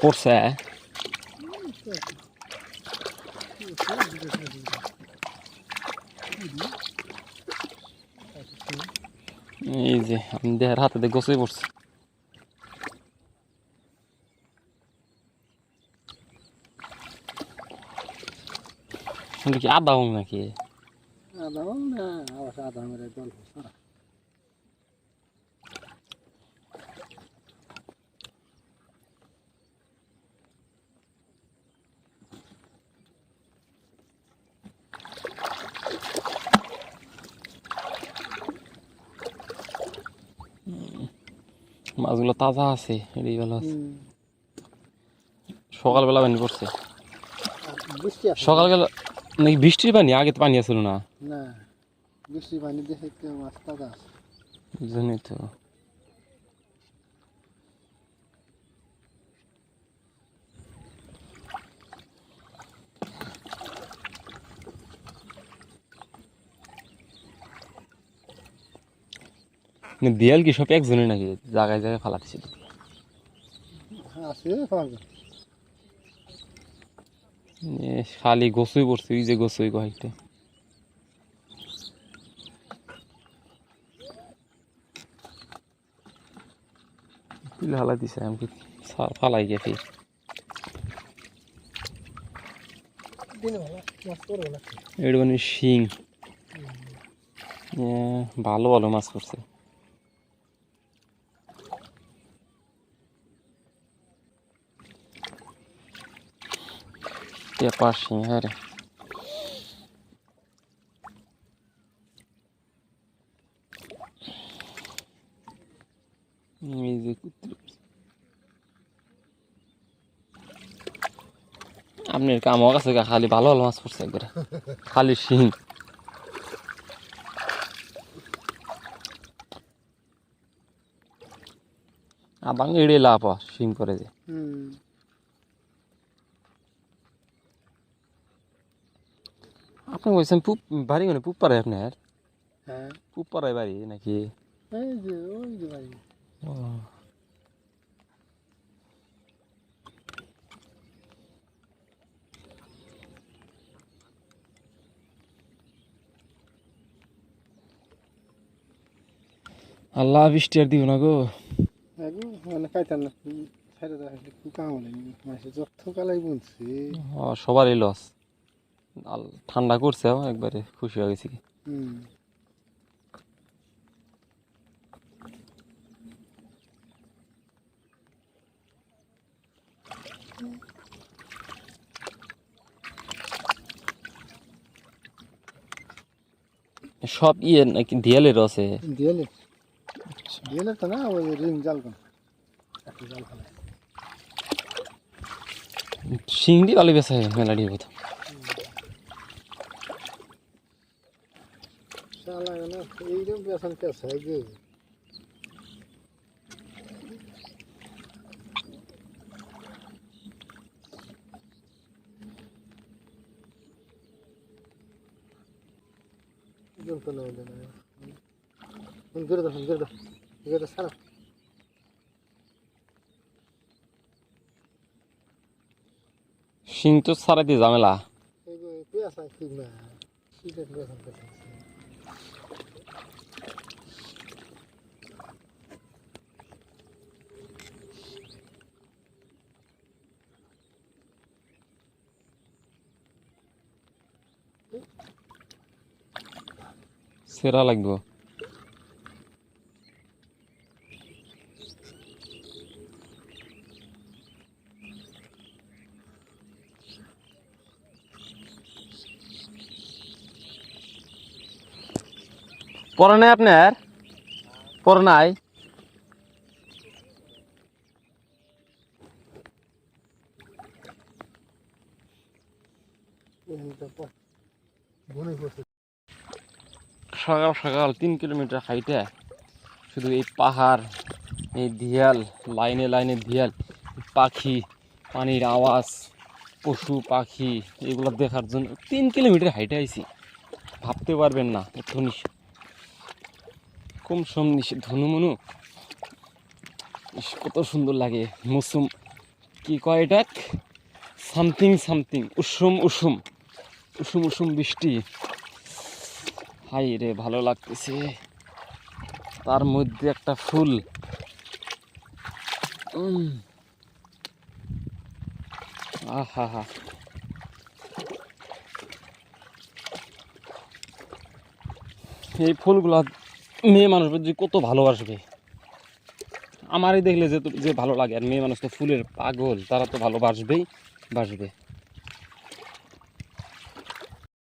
পড়ছে এই যে আমি দেহের হাতে দিয়ে গোছাই পড়ছি এটা কি আদা হোক নাকি আদা না আবার আদা মেরে গল্প মাছগুলো তাজা আছে এটাই ভালো আছে। সকালবেলা পানি পড়ছে। সকালবেলা নাকি বৃষ্টির পানি? আগে তো পানি আসলো না। না বৃষ্টি পানি দেখে মাছ তাজা আছে। জানি তো না, দেয়াল কি সব একজনে নাকি? জায়গায় জায়গায় এ, খালি গোসুই পড়ছে ওই যে গোসুই কয়েকটা। তুলে হালা দিছে আমি ফালাই গেছি? এটা মানে শিং ভালো ভালো মাছ পড়ছে। পেপার শিং হ্যাঁ রে এই যে আপনার কামও কাছে খালি ভালো ভালো মাছ পড়ছে একবারে। খালি শিং। আবাং এড়ে লাভ শিং করে যে আপনি বলছেন পুপ বাড়ি মানে পুপ পাড়ায় আপনার? হ্যাঁ। পুপ পাড়ায় বাড়ি নাকি? ও, আল্লাহ বৃষ্টি আর দিব না গো। মানে সবারই লস ঠান্ডা করছে একবারে খুশি হয়ে গেছি। সব ইয়ে নাকি দিয়ালের আছে? দিয়েলে দিয়েলে তো না ওই রিং জাল কোন জাল আলু বেসা মেলাডি বোধ শালা না। এইরকম বেসন কেসে গে জল তো না ওদের না ফোন করে দাও ফোন করে দাও। করে দাও তো সারা ঝামেলা। ঠিক না সেরা লাগবে পরে নাই আপনার? পরে নাই। সকাল সকাল তিন কিলোমিটার হাইটে শুধু এই পাহাড়, এই দিয়াল লাইনে লাইনে দিয়াল পাখি, পানির আওয়াজ, পশু, পাখি, এগুলো দেখার জন্য তিন কিলোমিটার হাইটে আইছি। ভাবতে পারবেন না নিশ। কম সম ধনুমনু কত সুন্দর লাগে। মৌসুম। কি কয় এটা সামথিং সামথিং। উষুম উষুম। উষুম উষুম বৃষ্টি। হাই রে ভালো লাগতেছে। তার মধ্যে একটা ফুল। হা এই ফুলগুলা মেয়ে মানুষ যে কত ভালোবাসবে। আমারই দেখলে যে যে ভালো লাগে, আর মেয়ে মানুষ তো ফুলের পাগল, তারা তো ভালোবাসবেই, বাসবে।